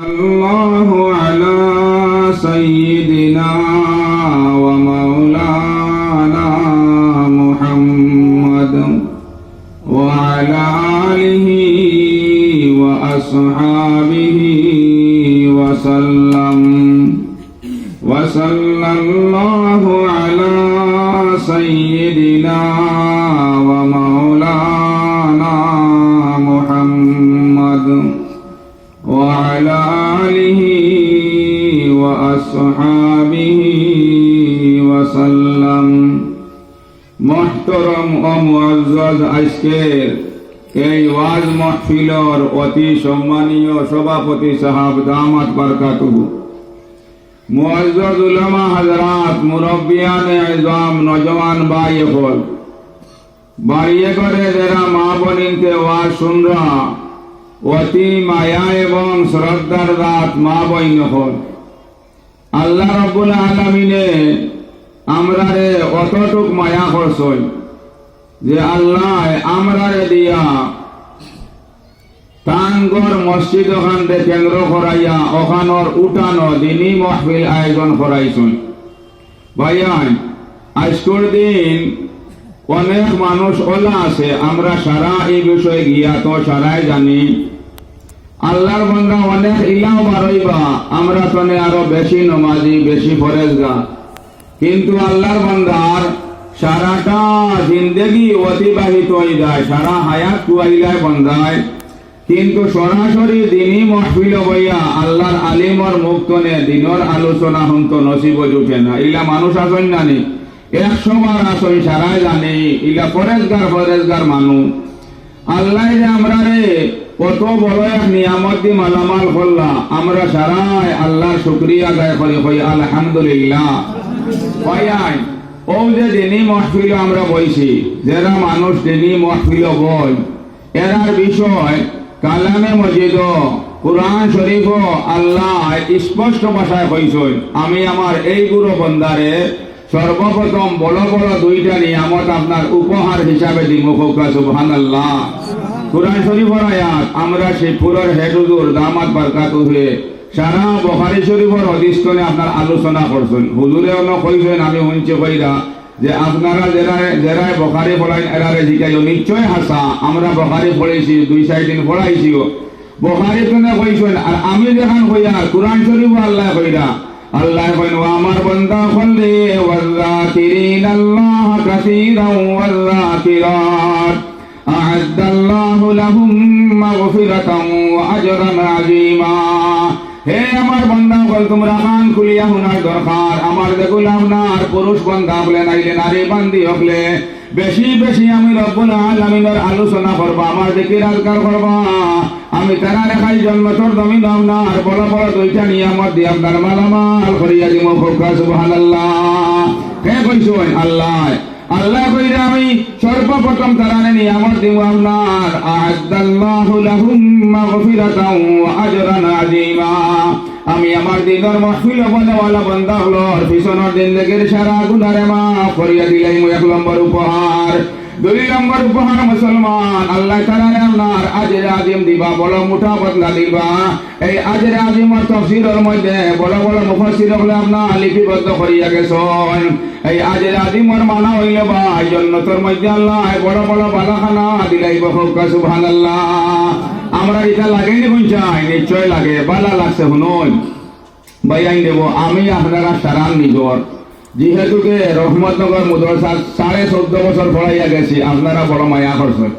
الله على سيدنا وأصحابه وسلم মহতরম ও মুআজ্জাজ আজকের এই ওয়াজ মাহফিলর অতি সম্মানীয় সভাপতি সাহাব দামাত বারকাতুহু মুআজ্জাজ উলামা হযরত মুরব্বিয়ান ইজাম নজওয়ান ভাই হল বাড়িয়ে করে যারা মা বনিনতে ওয়াজ শুনরা অতি মায়া এবং শ্রদ্ধার রাত মা বইন হল আল্লাহ রব্বুল আলমিনে আমরা রে অতটুক মায়া করছই যে আল্লাহ আমরা রে দিয়া টাঙ্গর মসজিদ ওখান কেন্দ্র করাইয়া ওখানোর উঠানো দিনী মহফিল আয়োজন করাইছুন। ভাইয়ান আজকের দিন অনেক মানুষ ওলা আছে, আমরা সারা এই বিষয়ে গিয়া তো সারাই জানি। আল্লাহর বন্ধা অনেক ইলাও বারইবা আমরা তনে আরও বেশি নমাজি, বেশি ফরেজগা কিন্তু আল্লাহর বন্দার সারাটা জিন্দেগি অতিবাহিত হয়ে যায়, সারা হায়াত কুয়াইলায় বন্ধায় কিন্তু সরাসরি দিনই মহফিল বইয়া আল্লাহর আলিমর মুক্তনে দিনর আলোচনা হন্ত নসিব জুটে না। ইলা মানুষ আসেন জানি একশো বার আসন সারাই জানি। ইলা ফরেজগার ফরেজগার মানুষ আল্লাহ যে আমরা রে কত বড় এক নিয়ামত দি মালামাল করলা আমরা সারাই আল্লাহর শুক্রিয়া গায় করি, কই আলহামদুলিল্লাহ। কয়াই ও যে দিনী মহফিল আমরা বইছি, যারা মানুষ দিনী মহফিল বই, এরার বিষয় কালামে মজিদ, কোরআন শরীফ আল্লাহ স্পষ্ট ভাষায় কইছই আমি আমার এই গুরু বন্দারে সর্বপ্রথম বড় বড় দুইটা নিয়ামত আপনার উপহার হিসাবে দিব সুবহান আল্লাহ কোরআন শরীফর আয়াত। আমরা সেই পুরোর হেডুজুর দামাত বারকাত হয়ে সারা বখারি শরীফর অধিষ্ঠনে আপনার আলোচনা করছেন। হুজুরে অন্য কইছেন, আমি শুনছি কইরা যে আপনারা যারা যারা বখারি পড়াই এরারে জিকাইও নিশ্চয় হাসা, আমরা বখারি পড়াইছি দুই, চার দিন পড়াইছিও। বখারি তুমি কইছেন, আর আমি যেখান কইয়া কোরআন শরীফ আল্লাহ কইরা, আল্লাহ কইন, ও আমার বান্দা হলে ওয়াল্লাকিরিন আল্লাহ কাসীরান ওয়াল্লাকিরাত أعد الله لهم مغفرة وأجرا عظيما হে আমার বন্ধা বল তোমরা কান খুলিয়া শুনার দরকার আমার দেখুল আপনার পুরুষ বন্ধা বলে নাইলে নারী বান্দি হকলে বেশি বেশি আমি রব্বুল আলামিনের আলোচনা করবা আমার দিকে রাজগার করবা আমি তারা দেখাই জন্মতর জমিন আপনার বড় বড় দুইটা নিয়ামত দিয়ে আপনার মালামাল করিয়া দিব ফোকা সুবহানাল্লাহ কে কইছেন আল্লাহ আল্লাহ কইরা আমি সর্বপ্রথম তারানে নিয়ামত দিব আপনার। আদাল্লাহু লাহুম মাগফিরাতাও ওয়া আজরান আযীমা। আমি আমার দিনের মাহফিল বনেওয়ালা বান্দা হলো পিছনের দিন লেগের সারা গুনারে মাফ করিয়া দিলাই এক নম্বর উপহার। দুই নম্বর উপহার মুসলমান। আল্লাহ তাআলা আপনার আজের আজিম দিবা বড় মুঠা বদলা দিবা। এই আজের আজিমর মধ্যে বড় বড় হলে আপনার লিপিবদ্ধ করিয়া এই আজের আজিমর মানা হইলে বা, এই জন্য তোর মধ্যে আল্লাহ বড় বড় বালাখানা দিলাই বহকা সুবহানাল্লাহ। আমরা এটা লাগেনি নিশ্চয় লাগে, বালা লাগছে শুনুন। বাইয়াই দেব, আমি আপনারা সারান নিজর। যেহেতুকে রহমতনগর মদ্রাসা সাড়ে চোদ্দ বছর পড়াইয়া গেছি আপনারা বড় মায়া করছেন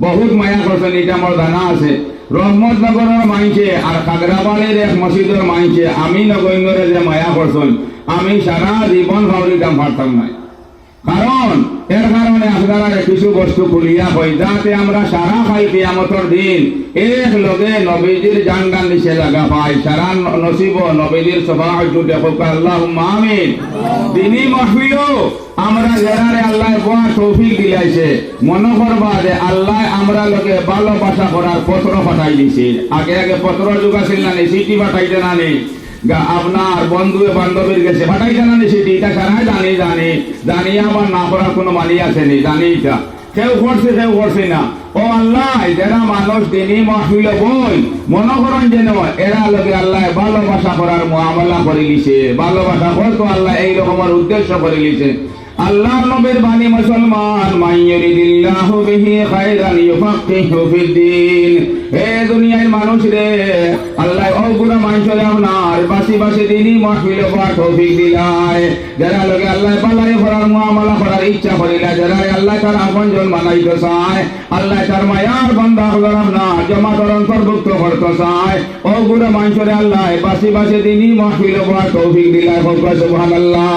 বহুত মায়া করছেন এটা আমার জানা আছে। রহমতনগরের মাইছে আর কাগরাবাড়ির এক মসজিদের মাইছে আমি নগৈঙ্গরে যে মায়া করছেন আমি সারা জীবন ভাবলিটা পারতাম নাই। কারণ এর কারণে আপনারা কিছু বস্তু খুলিয়া হয় যাতে আমরা সারা পাই দিন। এক লগে নবীজির নিচে লাগা পাই, সারা নসিব নবীজির সভা আল্লাহ আমিন। দিনই মহফিল আমরা যারারে আল্লাহ তৌফিক দিলাইছে। মনে করবা যে আল্লাহ আমরা লোকে করার পত্র পাঠাই আগে আগে পত্র যুগ না চিঠি পাঠাইতে না নেই আপনার বন্ধু বান্ধবীর গেছে পাঠাই জানানি সেটি এটা সারাই জানি জানি। জানি আবার না করার কোনো মানি আছে নি, জানি এটা। কেউ করছে কেউ করছে না। ও আল্লাহ, যারা মানুষ দিনই মহফিল বই, মনে করেন যেন এরা লোকে আল্লাহ ভালোবাসা করার মুআমালা করে লিছে। ভালোবাসা করতো আল্লাহ, এই রকমের উদ্দেশ্য করে লিছে। আল্লাহ নবীর বাণী মুসলমান মাইয়ুরিদিল্লাহু বিহি খায়রান ইউফাক্কিহু ফিদ্দিন হে দুনিয়ার মানুষ রে আল্লাহ অগুনা মানুষের আপনার বাসি বাসি দিনই মহফিল পাঠ তৌফিক দিলায়। যারা লগে আল্লাহ পালাই করার মুআমালা করার ইচ্ছা করিলা যারা আল্লাহ তার আপনজন বানাইতে চায়, আল্লাহ তার মায়ার বান্দা হলার আপনার জমা তর অন্তর্ভুক্ত করতে চায়। অগুনা মানুষের আল্লাহ বাসি বাসি দিনই মহফিল পাঠ তৌফিক দিলায় সুবহানাল্লাহ।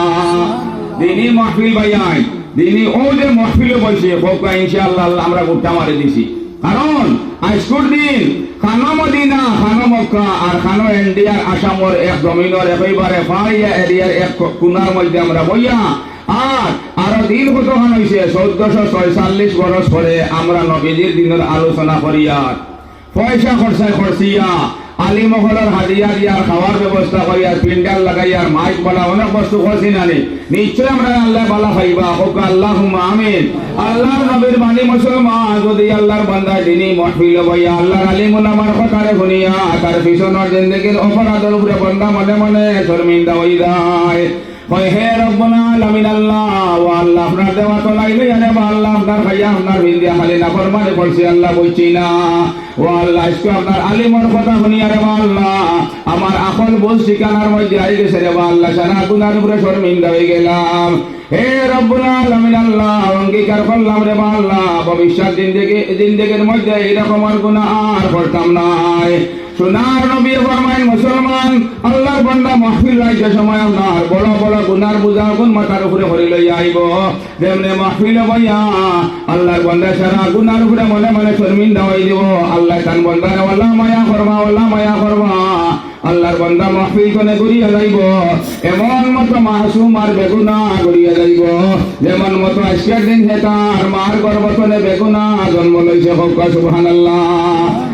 দিনী মাহফিল ভাইয়াই দিনী ও যে মাহফিলে বসে, হোকা ইনশাআল্লাহ আল্লাহ আমরা গুট্টা মারি দিছি। কারণ আজকের দিন খানো মদিনা, খানো মক্কা আর খানো ইন্ডিয়ার আসামর এক জমিনের একেবারে পাহাড়িয়া এরিয়ার এক কোনার মধ্যে আমরা বইয়া আর আরও দিন কতক্ষণ হয়েছে চোদ্দশো ছয়চল্লিশ বরস পরে আমরা নবীজির দিনের আলোচনা করিয়া পয়সা খরচায় খরচিয়া আলী মহলার হাদিয়া দিয়ার খাওয়ার ব্যবস্থা করিয়ার লাগাই লাগাইয়ার মাইক বলা অনেক বস্তু করছি নানি নিশ্চয় আমরা আল্লাহ বালা খাইবা হোক আল্লাহ আমিন। আল্লাহর নবীর বাণী মুসলমান, যদি আল্লাহর বান্দা দিনী মহফিল ভাইয়া আল্লাহর আলিমুল আমার কথারে শুনিয়া, তার পিছনের জিন্দগির অপরাধের উপরে বন্দা মনে মনে শর্মিন্দা হই যায় কয়, হে রব্বুল আলামিন, আল্লাহ, ও আল্লাহ, আপনার দেওয়া তো লাইলে জানে আল্লাহ, আপনার খাইয়া আপনার ভিন্দিয়া খালি না ফরমানে পড়ছি, আল্লাহ বলছি না। রে আল্লাহ আমার আপন বোঝ ঠিকানার মধ্যে আই গেছে রে আল্লাহ, সারা গুনার উপরে শর্মিন্দা হয়ে গেলাম। হে রব্বুল অঙ্গীকার করলাম, রে আল্লাহ, ভবিষ্যৎ জিন্দেগি মধ্যে এইরকম আর গুনাহ আর করতাম নাই। সোনার নবী ফরমাইন, মুসলমান, আল্লাহর বান্দা মাহফিল রাইতে সময় আপনার বড় বড় গুনার বুঝা গুণ মাথার উপরে ভরি লই আইব। যেমনে মাহফিল বইয়া আল্লাহর বান্দা সারা গুনার উপরে মনে মনে শর্মিন্দা হই দিব। আল্লাহ তান বান্দার আল্লাহ মায়া করবা, আল্লাহ মায়া করবা। আল্লাহর বান্দা মাহফিল কোনে ঘুরিয়া যাইব। এমন মতো মাসুম আর বেগুনা ঘুরিয়া যাইব। যেমন মতো আজকের দিন হেতার মার গর্ভতনে বেগুনা জন্ম লইছে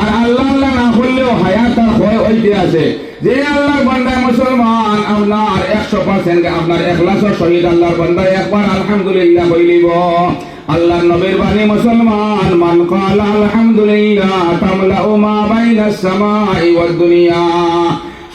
আর আল্লাহ আল্লাহ না করলেও হায়াত তার ভয় হইতে আছে। যে আল্লাহর বান্দায় মুসলমান, আপনার একশো পার্সেন্ট আপনার এক লাখ শহীদ আল্লাহর বান্দায় একবার আলহামদুলিল্লাহ বলিব আল্লাহ নবীর বাণী মুসলমান, মান কাল আলহামদুলিল্লাহ ও মা বাইনা সামাই ওয়াদ দুনিয়া।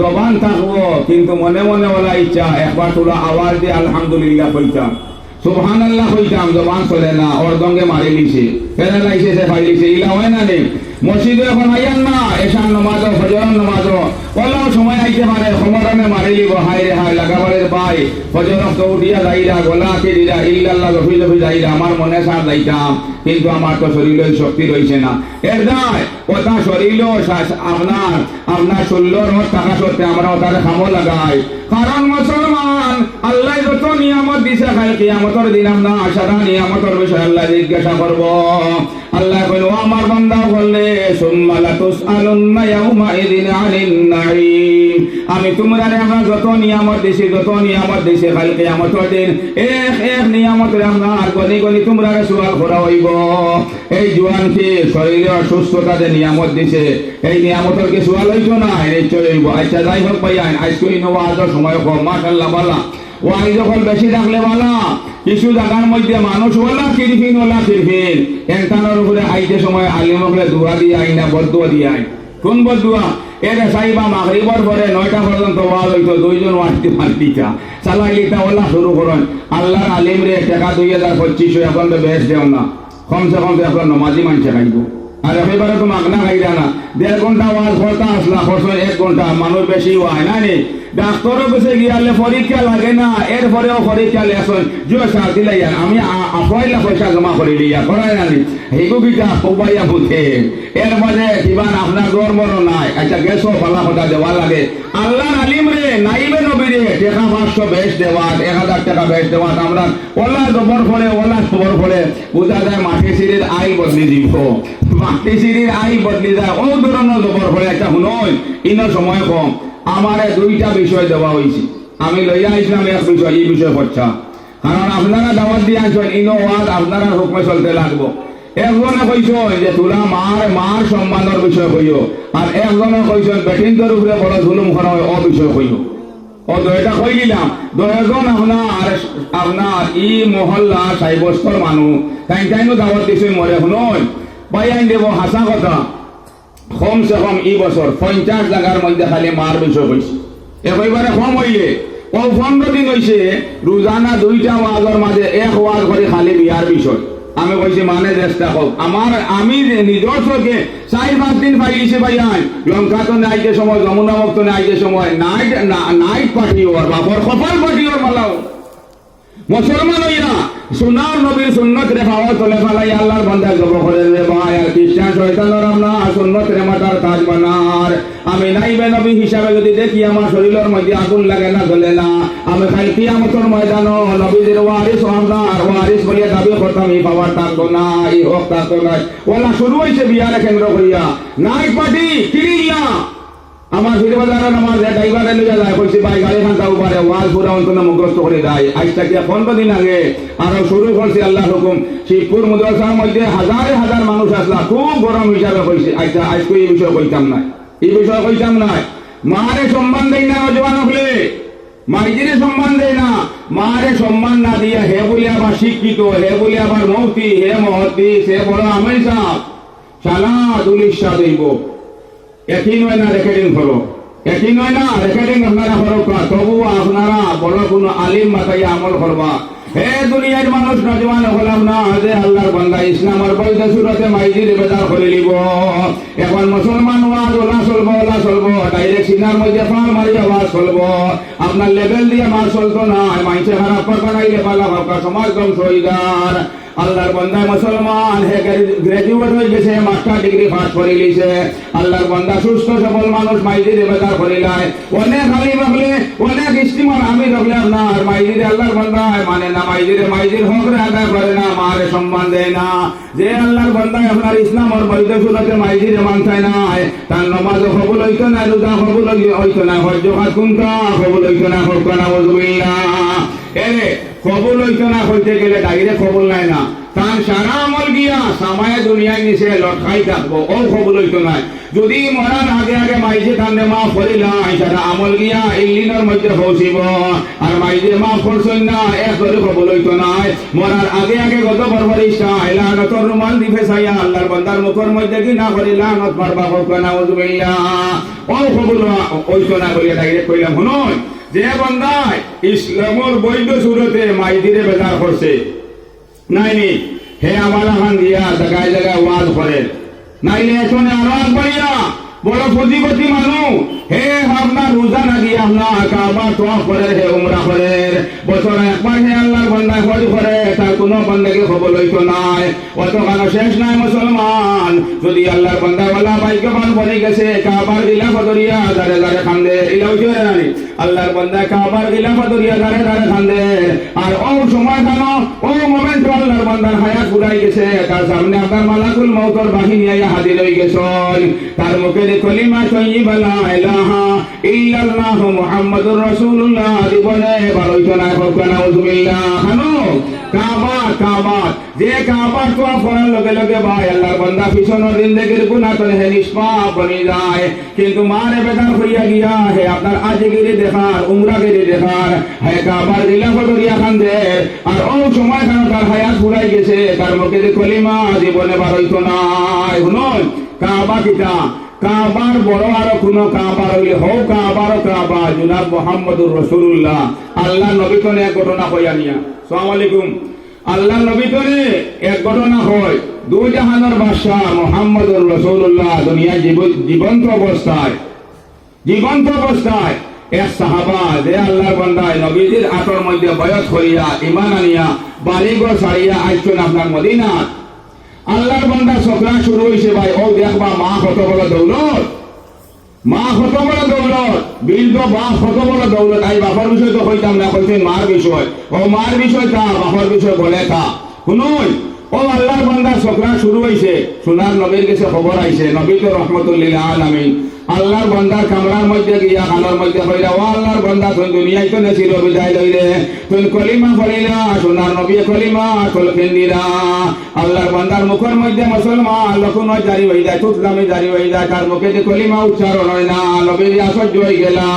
জবান থাকব, কিন্তু মনে মনে ওলা ইচ্ছা, একবার তোলা আওয়াজ দিয়ে আলহামদুলিল্লাহ কইতাম সুবহান আল্লাহ কইতাম, জবান চলে না ওর দঙ্গে মারি লিছে ফেরা লাইছে সে ফাই লিছে, ইলা হয় না নেই মসজিদে এখন আইয়ান না এসান নমাজ ফজর নমাজ ওলাও সময় আইতে পারে সমরণে মারি লিব হাই রে হাই লাগাবারের পাই ফজর সৌদিয়া যাইরা গলা কেরিরা ইল্লাল্লাহ রফি রফি যাইরা আমার মনে সার যাইতাম কিন্তু আমার তো শরীরের শক্তি রয়েছে না। এর দায়, কথা শরীর আপনার আপনার ষোলোর টাকা সত্যি আমরা ওটাকে খামো লাগাই। কারণ মুসলমান আল্লাহ যত নিয়ামত দিছে খাই কিয়ামতর দিন আমরা সারা নিয়ামতর বিষয় আল্লাহ জিজ্ঞাসা করব। আল্লাহ কইল, ও আমার বান্দা, বললে সুম্মালা তুসআলুন্না ইয়াউমা ইদিন আনিন নাঈম। আমি তোমরা রে আমরা যত নিয়ামত দিছি, যত নিয়ামত দিছি খালি কিয়ামতর দিন, এক এক নিয়ামত রে আমরা আর গনি গনি তোমরা রে সুয়াল করা হইব। এই জোয়ানকে শরীরের সুস্থতা যে নিয়ামত দিছে, এই নিয়ামতের কি সুয়াল হইতো না নিশ্চয় হইব আচ্ছা যাই হোক ভাই আজকে ইনোভা সময় কম। মাশাল্লাহ বালা। ওয়াই যখন বেশি থাকলে বালা, কিছু জায়গার মধ্যে মানুষ ওলা কিরফিন ওলা কিরফিন এনতানোর উপরে আইতে সময় আলিমকলে দোয়া দিয়ে আই না বদুয়া দিয়ে আই। কোন বদুয়া এর সাইবা মাগরিবর পরে নয়টা পর্যন্ত ওয়াল হইতো, দুইজন ওয়ার্তি মাল্টিকা চালাইলিটা ওলা শুরু করেন। আল্লাহর আলিম রে, টাকা দুই হাজার পঁচিশ এখন তো বেশ দেও না। কমসে কম এখন নমাজি মানুষে খাইব আর এবারে তো মাগনা খাইরা না দেড় ঘণ্টা ওয়াজ করতে আসলা খরচ এক ঘণ্টা মানুষ বেশি হয় না নি ডাক্তারের কাছে গিয়ালে পরীক্ষা লাগে না, এরপরেও পরীক্ষা লেসন জুয়া সার আর আমি পয়লা পয়সা জমা করে লিয়া করাই না হেগু কিটা কোবাইয়া বুঝে এর মাঝে কিবা আপনার গর্বর নাই। আচ্ছা গেছো ভালা কথা দেওয়া লাগে। আল্লাহ আলিম রে নাইবে নবী রে টাকা পাঁচশো বেশ দেওয়াত এক হাজার টাকা বেশ দেওয়াত আমরা ওলা জবর ফলে ওলা খবর ফলে বোঝা যায় মাটি সিঁড়ির আই বদলি দিব। মাটি সিঁড়ির আই বদলি যায়। ও ধরনের জবর ফলে। একটা শুনই ইন সময় কম। আমারে দুইটা বিষয় দেওয়া হয়েছে। আমি লইয়া আসলাম এক বিষয়, এই বিষয় পড়ছা। কারণ আপনারা দাওয়াত দিয়ে আসবেন ইনো ওয়াজ আপনারা হুকমে চলতে লাগবো। একজনে কইছ যে তোরা মার মার সম্মানের বিষয় কইও। আর একজনে কইছ বেটিনদের উপরে বড় জুলুম করা হয় ও বিষয় কইও। ও দয়টা কই দিলাম দয়জন আপনার আপনার ই মহল্লা সাইবস্তর মানুষ তাই তাইনো দাওয়াত দিছে, মরে পাই আইন দেব, হাসা কথা। কম সে কম ই বছর পঞ্চাশ জায়গার মধ্যে খালি মার বিষয় কইছে। একেবারে কম হইলে ও পনেরো দিন হইছে, রোজানা দুইটা ওয়াজের মাঝে এক ওয়াজ করে খালি বিয়ার বিষয়। আমি কইছি মানে চেষ্টা হোক আমার, আমি নিজের চোখে চার পাঁচ দিন পাইলিছে ভাই আই লঙ্কা তো নাই যে সময়, যমুনা মুক্ত নাই যে সময়, নাইট নাইট পার্টি ওর বাপর কপাল ওর মালাও। মুসলমান হইয়া সোনার নবীর সুন্নত রে পাওয়া চলে ফেলাই আল্লাহর বান্দা জব করে রে ভাই। আর খ্রিস্টান শয়তানের আমরা সুন্নত রে মাতার কাজ বানার। আমি নাইবে নবী হিসাবে যদি দেখি আমার শরীরের মধ্যে আগুন লাগে না, জ্বলে না, আমি খালি কিয়ামতের ময়দান নবীদের ওয়ারিস আপনার ওয়ারিস বলিয়া দাবি করতাম, এই পাওয়ার থাকতো না, এই হোক থাকতো না। ওলা শুরু হয়েছে বিয়ারে কেন্দ্র করিয়া। নাইট পার্টি কিরিয়া আমার ফিরে বাজারের আমার ড্রাইভারে লইয়া যায় গাড়ি তাও পারে করে দেয়। পনেরো দিন আগে আরও শুরু করছে আল্লাহ হুকুম। শিবপুর মুদ্রাসার মধ্যে হাজারে হাজার মানুষ আসলা, খুব গরম হিসাবে কইছে। আচ্ছা আজকে এই বিষয়ে কইতাম না। এই বিষয়ে কইতাম না। মারে সম্মান দেই না হলে। মাইজিরে সম্মান দেয় না। মারে সম্মান না দিয়া হে বলে আবার শিক্ষিত, হে বলে আবার মৌতি, হে মহতি সে বড় আমের সাহ সালা দুলিশা দেব একই নয় না রেকর্ডিং করো একই নয় না রেকর্ডিং আপনারা করো? তবু আপনারা বড় কোনো আলিম মাথায় আমল করবা। হে দুনিয়ার মানুষ নজওয়ান হলাম না যে আল্লাহর বান্দা। ইসলামের বৈধ সুরতে মাইজির বেদার করে নিব। এখন মুসলমান ওয়াজ, ওলা চলবো ওলা চলবো। ডাইরেক্ট সিনার মধ্যে ফাল মারি আওয়াজ চলবো। আপনার লেভেল দিয়ে মার চলতো না। মাইসে খারাপ করবা নাইলে পালা ভাবকা সমাজ ধ্বংস হইদার আল্লাহর বান্দা মুসলমান, হে গ্রাজুয়েট হয়ে গেছে মাস্টার ডিগ্রি পাস করে লিছে আল্লাহর বান্দা সুস্থ, সবল মানুষ মাইদিরে বেদার করে লাই অনেক খালি রাখলে অনেক ইস্তিমার আমি রাখলে আপনার। মাইদিরে আল্লাহর বান্দা মানে না মাইদিরে মাইদির হক রে আদায় করে না, মারে সম্মান দেয় না। যে আল্লাহর বান্দা আপনার ইসলাম ওর বৈধ সুরতে মাইদিরে মানতায় না তার নমাজ কবুল হইতো না, রোজা কবুল হইতো না, হজ্জ খাত কুন্তা কবুল হইতো না, হক না বজবিল্লাহ এরে কবুল হইতো না, হইতে গেলে ডাইরে কবুল নাই না। তার সারা আমল গিয়া সামায় দুনিয়ায় নিচে লটকাই থাকব, ও কবুল হইতো নাই। যদি মরার আগে আগে মাইজে কান্দে মা ফরিলাই সারা আমল গিয়া ইল্লিনের মধ্যে পৌঁছিব আর মাইজে মা ফরছই না, এক করে কবুল হইতো নাই। মরার আগে আগে গত পরবরিষ্ঠা এলানতর রুমাল দিফে সাইয়া আল্লাহর বান্দার মুখের মধ্যে কি না করি লানত মারবা হোক না ও কবুল হইতো না বলিয়া ডাইরেক্ট কইলাম, শুনুন। যে বন্দায় ইসলামর বৈধ সুরতে মাইদিরে বেজার করছে। নাইনি, হে আমার হান দিয়া জায়গায় জায়গায় ওয়াজ করে নাইলে এখানে আওয়াজ বাড়িয়া বড় পুঁজিপতি মানুষ। হে আপনার রোজা না দিয়ে আপনার কাবা তোয়া করে, হে, উমরা করে। বছর একবার হে, আল্লাহর বন্দায় হজ করে, তার কোনো বন্দাকে খবর লইতো নাই। অত কেন শেষ নাই মুসলমান। যদি আল্লাহর বন্দাওয়ালা ভাগ্যবান বনে গেছে, কাবার গিলা পদরিয়া দারে দারে খান্দে। ইলা উঠে রানি, আল্লাহর বন্দা কাবার গিলা পদরিয়া দারে দারে খান্দে। আর ও সময় কেন ও মোমেন্ট আল্লাহর বন্দার হায়াত বুড়াই গেছে। তার সামনে আপনার মালাকুল মৌতর বাহিনী আইয়া হাজির হয়ে গেছন। তার মুখে কলিমা তৈবা লা ইলাহা ইল্লাল্লাহ মুহাম্মাদুর রাসূলুল্লাহ জীবনে বারইতো না হোক না উজবিল্লাহ খানো কাবা কাবা, যে কাবার তো করার লগে লগে ভাই, আল্লাহর বান্দা পিছনের জিন্দেগির গুনাহ তো হে নিষ্পাপ বনি যায়। কিন্তু মারে বেদার হইয়া গিয়া হে আপনার আজগিরি দেখার, উমরাগিরি দেখার, হে কাবার দিলা ফটরিয়া খান্দে। আর ও সময় খান তার হায়াত ফুরাই গেছে, তার মুখে কলিমা জীবনে বারইতো নাই। শুনুন, কাবা কিটা কাবার বড় আর কোন কাবার হইলে হও কাবার কাবা, জুনাব মোহাম্মদুর রসুল্লাহ আল্লাহ নবী তো এক ঘটনা কইয়া নিয়া। সালাম আলাইকুম। আল্লাহ নবী করে এক ঘটনা হয়। দুই জাহানের বাদশাহ মোহাম্মদুর রসুল্লাহ দুনিয়ায় জীব- জীবন্ত অবস্থায়। জীবন্ত অবস্থায় এক সাহাবা, যে আল্লাহর বান্দায় নবীজির আটর মধ্যে বয়স হইয়া ইমান আনিয়া বালিগর ছাড়িয়া আইসছেন আপনার মদিনাত। আল্লাহর বান্দা সকলা শুরু হয়েছে ভাই। ও দেখবা, মা কত বড় দৌলত। মা কত বড় দৌলত। বীর মা কত বড় দৌলত। আই বাবার বিষয় তো কইতাম না কইতে মার বিষয়। ও মার বিষয় তা বাবার বিষয় বলে তা। শুনুন, ও আল্লাহর বান্দা সকরা শুরু হয়েছে সোনার নবীর কাছে খবর আইছে। নবী তো রহমতুল্লিল আলামিন। আল্লাহর বান্দার কামরার মধ্যে গিয়া খানার মধ্যে কইরা ও আল্লাহর বান্দা, তুই দুনিয়ায় তো নেছির বিদায় লইলে। তুই কলিমা পড়িলা, সোনার নবী কলিমা কলকেন দিলা আল্লাহর বান্দার মুখের মধ্যে মুসলমান লক্ষণ জারি হয়ে যায় তুতলামে জারি হয়ে যায়। তার মুখে যে কলিমা উচ্চারণ হয় না, নবীর আশ্চর্য হয়ে গেলা।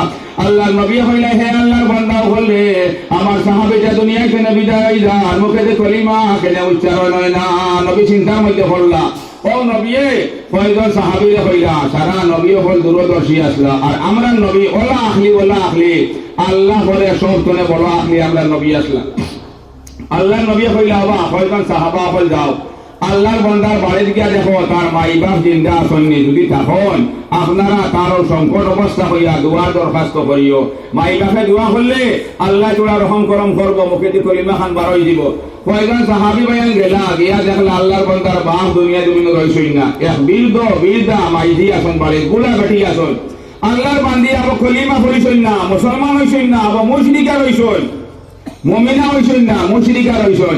আল্লাহ নবী হইলে হে আল্লাহর বান্দা হলে আমার সাহাবে যে দুনিয়ায় কেন বিদায় যান মুখে যে কলিমা কেন উচ্চারণ হয় না, নবী চিন্তার মধ্যে পড়লা। ও নবিয়ে কয়জন সাহাবিরে হইলা সারা নবী হল দূরদর্শী আসলা। আর আমরা নবী, ওলা আখলি ওলা আখলি। আল্লাহ বলে, সব তনে বলো আখলি আমরা নবী আসলা আল্লাহ নবী হইলা হবা কয়জন সাহাবা হল যাও। আল্লাহর বন্দার বাড়ির গিয়া দেখো, তার মাই বাপ জিন্দা আসননি যদি তখন আপনারা তার সংকট অবস্থা হইয়া দোয়া দরখাস্ত করিও। মাই বাপে দোয়া করলে আল্লাহ তোরা রহম করম করব, মুখে দি কলিমা খান বারোই দিব। কয়জন সাহাবি বায়ান গেলা, গিয়া দেখলা আল্লাহর বন্দার বাপ দুনিয়া দুমিন রইছই না। এক বীরদ বীরদা মাইজি আসন বাড়ি গুলা আসন আল্লাহর বান্দি আবার কলিমা পড়িছই না, মুসলমান হইছই না আবার মুশরিকা রইছই মমিনা হইছেন না, মুশরিকা রইছেন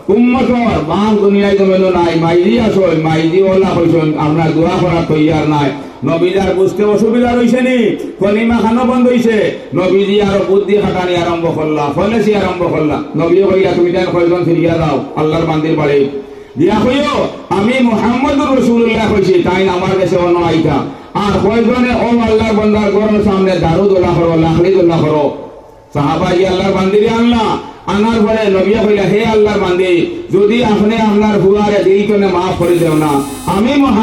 উম্মতর বাং দুনিয়ায় জমেনো নাই মাইজি আসল মাইজি ওলা হইছেন আপনার দোয়া করার তৈয়ার নাই। নবীজার বুঝতে অসুবিধা রইছে নি? কলিমা খানো বন্ধ হইছে। নবীজি আরও বুদ্ধি খাটানি আরম্ভ করলা ফলেছি আরম্ভ করলা। নবী কইলা তুমি তার কয়জন ফিরিয়া দাও, আল্লাহর বান্দির বাড়ি। দিয়া কইও, আমি মুহাম্মদুর রাসূলুল্লাহ কইছি তাই আমার কাছে অন্য আইতা। আর কয়জনে, ও আল্লাহর বান্দার ঘরের সামনে দারু দোলা করো, লাকড়ি দোলা করো। সাহাবা ই আল্লাহর বান্দিরে আল্লাহ আনার পরে নবিয়া কইলা হে আল্লাহর বান্দি, যদি আপনি আপনার ভুয়ারে দিল মাফ করে দেও না। আমি